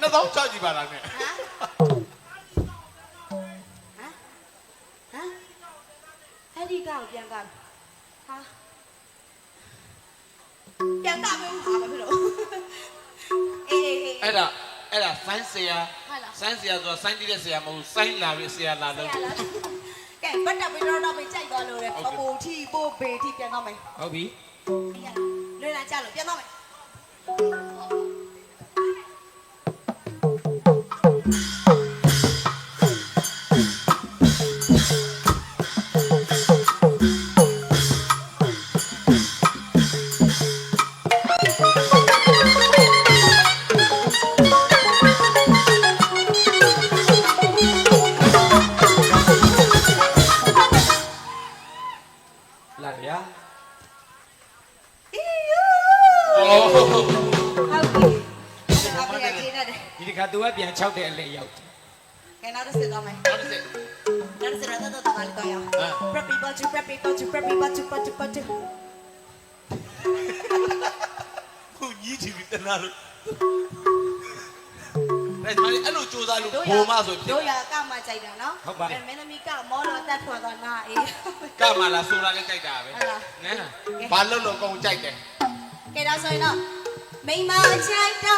နှစ်သောင်းချကြည့်ပါလားနဲ့ဟမ်ဟမ်ဟမ်အဲ့ဒီကောင်ပြန်ကဟာပြန်တာပဲဟာပဲဖြစ်တော့အေးအေးအေး အဲ့ဒါအဲ့ဒါဆိုင်းဆရာဟုတ်လား ဆိုင်းဆရာဆိုတာဆိုင်းတီးတဲ့ဆရာမဟုတ်ဘူးဆိုင်းလာပြီးဆရာလာလို့ ကဲပတ်တက်ပြီးတော့တော့ပဲကြိုက်သွားလို့လေပပူထီပို့ဘေထီပြန်တော့မယ်ဟုတ်ပြီ လွယ်လာကြလို့ပြန်တော့မယ် လာဗျာအေးယူโอ้ ဟုတ်ပြီအဖေကကျင်းနေတယ်ဒီတစ်ခါသူကပြန်6တဲ့အလဲရောက်တယ်ကဲနောက်တစ်စစ်သွားမယ်ဟုတ်တယ်နောက်တစ်စစ်တော့တော့တော့ပါလိတော့ရအောင် Preppy baju, preppy baju, preppy baju, baju, baju. ခုညီးချီပြီးတနာလို့အဲ့ဒါအဲ့လိုစူးစမ်းလို့ဘုံမဆိုဖြစ်တို့ရကမှကြိုက်တာနော်မင်းသမီးကမောလို့တက်ထွက်သွားနာအေးကမလာဆိုတာလည်းကြိုက်တာပဲဟုတ်လားနဲဘာလို့လို့ကောင်းကြိုက်တယ် ကဲတော့ဆိုရင်တော့မိမချိုက်တော့